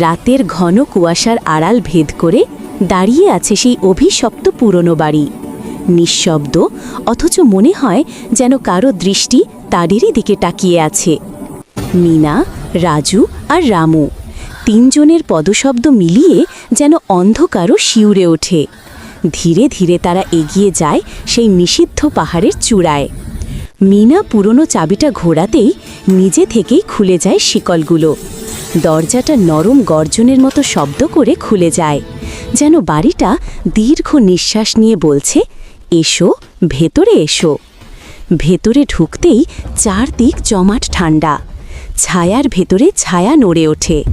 রাতের ঘন কুয়াশার আড়াল ভেদ করে দাঁড়িয়ে আছে সেই অভিশপ্ত পুরনো বাড়ি। নিঃশব্দ, অথচ মনে হয় যেন কারও দৃষ্টি তাদেরই দিকে তাকিয়ে আছে। মিনা, রাজু আর রামু তিনজনের পদশব্দ মিলিয়ে যেন অন্ধকারও শিউরে ওঠে। ধীরে ধীরে তারা এগিয়ে যায় সেই নিষিদ্ধ পাহাড়ের চূড়ায়। মিনা পুরনো চাবিটা ঘোরাতেই নিজে থেকেই খুলে যায় শিকলগুলো। দরজাটা নরম গর্জনের মতো শব্দ করে খুলে যায়, যেন বাড়িটা দীর্ঘ নিঃশ্বাস নিয়ে বলছে, এসো, ভেতরে এসো। ভেতরে ঢুকতেই চারদিক জমাট ঠান্ডা ছায়ার ভেতরে ছায়া নড়ে ওঠে,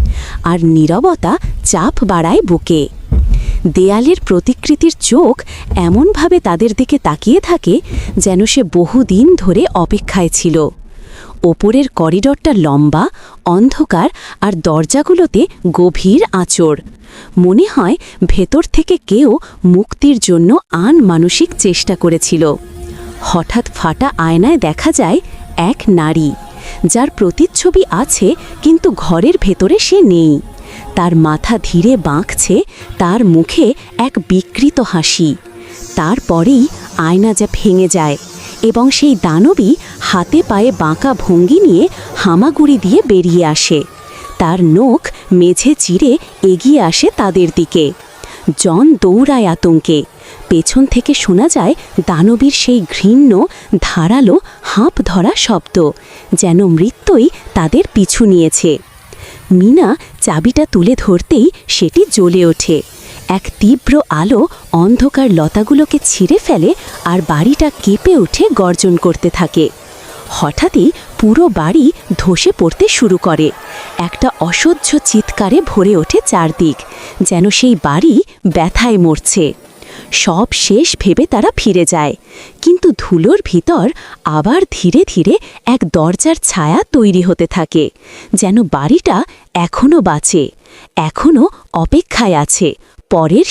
আর নীরবতা চাপ বাড়ায় বুকে। দেয়ালের প্রতিকৃতির চোখ এমনভাবে তাদের দিকে তাকিয়ে থাকে, যেন সে বহুদিন ধরে অপেক্ষায় ছিল। ওপরের করিডরটা লম্বা, অন্ধকার আর দরজাগুলোতে গভীর আঁচড়। মনে হয় ভেতর থেকে কেউ মুক্তির জন্য আন মানসিক চেষ্টা করেছিল। হঠাৎ ফাটা আয়নায় দেখা যায় এক নারী, যার প্রতিচ্ছবি আছে কিন্তু ঘরের ভেতরে সে নেই। তার মাথা ধীরে বাঁকছে, তার মুখে এক বিকৃত হাসি। তারপরেই আয়না যা ভেঙে যায়। এবং সেই দানবী হাতে পায়ে বাঁকা ভঙ্গি নিয়ে হামাগুড়ি দিয়ে বেরিয়ে আসে। তার নখ মেঝে চিরে এগিয়ে আসে তাদের দিকে। জন দৌড়ায় আতঙ্কে। পেছন থেকে শোনা যায়, দানবীর সেই ঘৃণ্য, ধারালো হাঁপ ধরা শব্দ যেন মৃত্যুই তাদের পিছু নিয়েছে। মিনা চাবিটা তুলে ধরতেই সেটি জ্বলে ওঠে। এক তীব্র আলো অন্ধকার লতাগুলোকে ছিঁড়ে ফেলে আর বাড়িটা কেঁপে উঠে গর্জন করতে থাকে। হঠাৎই পুরো বাড়ি ধসে পড়তে শুরু করে। একটা অসহ্য চিৎকারে ভরে ওঠে চারদিক, যেন সেই বাড়ি ব্যথায় মরছে। সব শেষ ভেবে তারা ফিরে যায়, কিন্তু ধুলোর ভিতর আবার ধীরে ধীরে এক দরজার ছায়া তৈরি হতে থাকে, যেন বাড়িটা এখনও বাঁচে এখনও অপেক্ষায় আছে। পরের